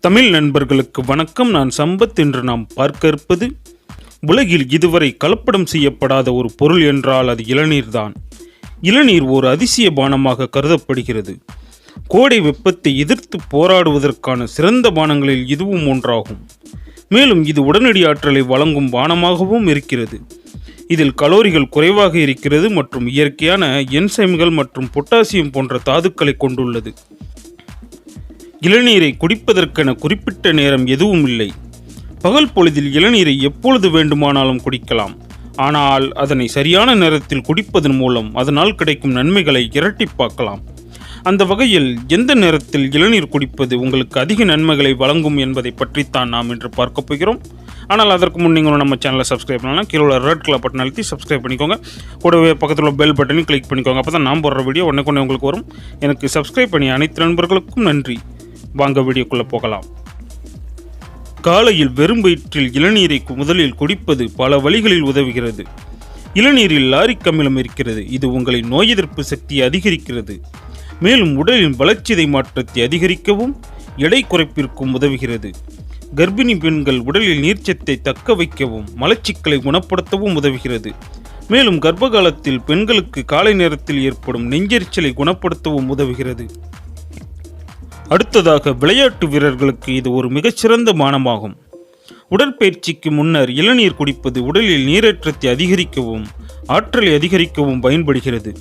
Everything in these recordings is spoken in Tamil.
தமிழ் நண்பர்களுக்கு வணக்கம். நான் சம்பத் என்று நாம் பார்க்க இருப்பது உலகில் இதுவரை கலப்படம் செய்யப்படாத ஒரு பொருள் என்றால் அது இளநீர்தான் இளநீர் ஒரு அதிசய பானமாக கருதப்படுகிறது. கோடை வெப்பத்தை எதிர்த்து போராடுவதற்கான சிறந்த பானங்களில் இதுவும் ஒன்றாகும். மேலும் இது உடனடி ஆற்றலை வழங்கும் பானமாகவும் இருக்கிறது. இதில் கலோரிகள் குறைவாக இருக்கிறது மற்றும் இயற்கையான என்சைம்கள் மற்றும் பொட்டாசியம் போன்ற தாதுக்களை கொண்டுள்ளது. இளநீரை குடிப்பதற்கென குறிப்பிட்ட நேரம் எதுவும் இல்லை. பகல் பொழுதில் இளநீரை எப்பொழுது வேண்டுமானாலும் குடிக்கலாம். ஆனால் அதனை சரியான நேரத்தில் குடிப்பதன் மூலம் அதனால் கிடைக்கும் நன்மைகளை இரட்டிப்பாக்கலாம் அந்த வகையில் எந்த நேரத்தில் இளநீர் குடிப்பது உங்களுக்கு அதிக நன்மைகளை வழங்கும் என்பதை பற்றித்தான் நாம் இன்று பார்க்க போகிறோம். ஆனால் அதற்கு முன் நீங்கள் நம்ம சேனலை சப்ஸ்கிரைப் பண்ணலாம் கீழே உள்ள ரெட் கலர் பட்டன் அழுத்தி சப்ஸ்கிரைப் பண்ணிக்கோங்க. கூடவே பக்கத்தில் உள்ள பெல் பட்டனையும் கிளிக் பண்ணிக்கோங்க. அப்போ தான் நான் போடுற வீடியோ உடனே உங்களுக்கு வரும். எனக்கு சப்ஸ்கிரைப் பண்ணி அனைத்து நண்பர்களுக்கும் நன்றி. வாங்க வீடியோக்குள்ளே போகலாம். காலையில் வெறும் வயிற்றில் இளநீரை முதலில் குடிப்பது பல வழிகளில் உதவுகிறது. இளநீரில் லாரிக் அமிலம் இருக்கிறது. இது உங்களின் நோய் எதிர்ப்பு சக்தியை அதிகரிக்கிறது. மேலும் உடலின் வளர்ச்சிதை மாற்றத்தை அதிகரிக்கவும் எடை குறைப்பிற்கும் உதவுகிறது. கர்ப்பிணி பெண்கள் உடலில் நீர்ச்சத்தை தக்க வைக்கவும் மலச்சிக்கலை குணப்படுத்தவும் உதவுகிறது. மேலும் கர்ப்ப காலத்தில் பெண்களுக்கு காலை நேரத்தில் ஏற்படும் நெஞ்செரிச்சலை குணப்படுத்தவும் உதவுகிறது. அடுத்ததாக விளையாட்டு வீரர்களுக்கு இது ஒரு மிகச்சிறந்த மானமாகும். உடற்பயிற்சிக்கு முன்னர் இளநீர் குடிப்பது உடலில் நீரேற்றத்தை அதிகரிக்கவும் ஆற்றலை அதிகரிக்கவும் பயன்படுகிறது.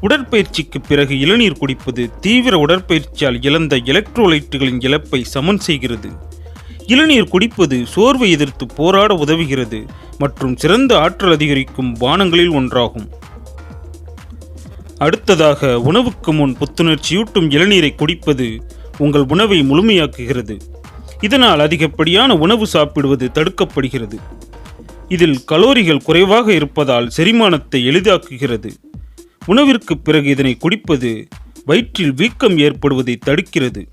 உடற்பயிற்சிக்கு பிறகு இளநீர் குடிப்பது தீவிர உடற்பயிற்சியால் இழந்த எலக்ட்ரோலைட்டுகளின் இழப்பை சமன் செய்கிறது. இளநீர் குடிப்பது சோர்வை எதிர்த்து போராட உதவுகிறது மற்றும் சிறந்த ஆற்றல் அதிகரிக்கும் பானங்களில் ஒன்றாகும். அடுத்ததாக உணவுக்கு முன் புத்துணர்ச்சியூட்டும் இளநீரை குடிப்பது உங்கள் உணவை முழுமையாக்குகிறது. இதனால் அதிகப்படியான உணவு சாப்பிடுவது தடுக்கப்படுகிறது. இதில் கலோரிகள் குறைவாக இருப்பதால் செரிமானத்தை எளிதாக்குகிறது. உணவிற்கு பிறகு இதனை குடிப்பது வயிற்றில் வீக்கம் ஏற்படுவதை தடுக்கிறது.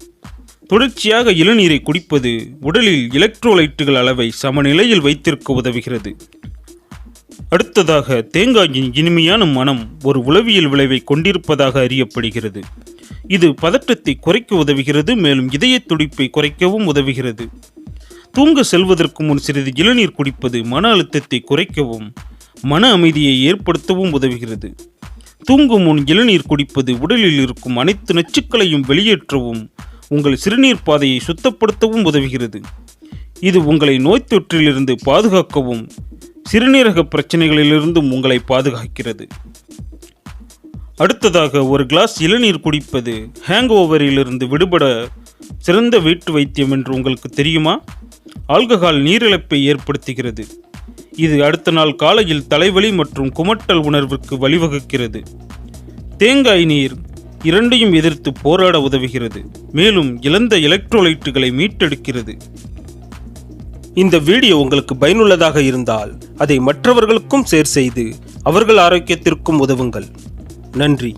தொடர்ச்சியாக இளநீரை குடிப்பது உடலில் எலக்ட்ரோலைட்டுகள் அளவை சமநிலையில் வைத்திருக்க உதவுகிறது. அடுத்ததாக தேங்காயின் இனிமையான மனம் ஒரு உளவியல் விளைவை கொண்டிருப்பதாக அறியப்படுகிறது. இது பதட்டத்தை குறைக்க உதவுகிறது மேலும் இதய துடிப்பை குறைக்கவும் உதவுகிறது. தூங்க செல்வதற்கு முன் சிறிது இளநீர் குடிப்பது மன அழுத்தத்தை குறைக்கவும் மன அமைதியை ஏற்படுத்தவும் உதவுகிறது. தூங்கும் முன் இளநீர் குடிப்பது உடலில் இருக்கும் அனைத்து நச்சுக்களையும் வெளியேற்றவும் உங்கள் சிறுநீர் பாதையை சுத்தப்படுத்தவும் உதவுகிறது. இது உங்களை நோய் தொற்றிலிருந்து பாதுகாக்கவும் சிறுநீரக பிரச்சனைகளிலிருந்தும் உங்களை பாதுகாக்கிறது. அடுத்ததாக ஒரு கிளாஸ் இளநீர் குடிப்பது ஹேங் ஓவரிலிருந்து விடுபட சிறந்த வீட்டு வைத்தியம் என்று உங்களுக்கு தெரியுமா? ஆல்கஹால் நீரிழப்பை ஏற்படுத்துகிறது. இது அடுத்த நாள் காலையில் தலைவலி மற்றும் குமட்டல் உணர்வுக்கு வழிவகுக்கிறது. தேங்காய் நீர் இரண்டையும் எதிர்த்து போராட உதவுகிறது. மேலும் இழந்த எலக்ட்ரோலைட்டுகளை மீட்டெடுக்கிறது. இந்த வீடியோ உங்களுக்கு பயனுள்ளதாக இருந்தால் அதை மற்றவர்களுக்கும் ஷேர் செய்து அவர்கள் ஆரோக்கியத்திற்கும் உதவுங்கள். நன்றி.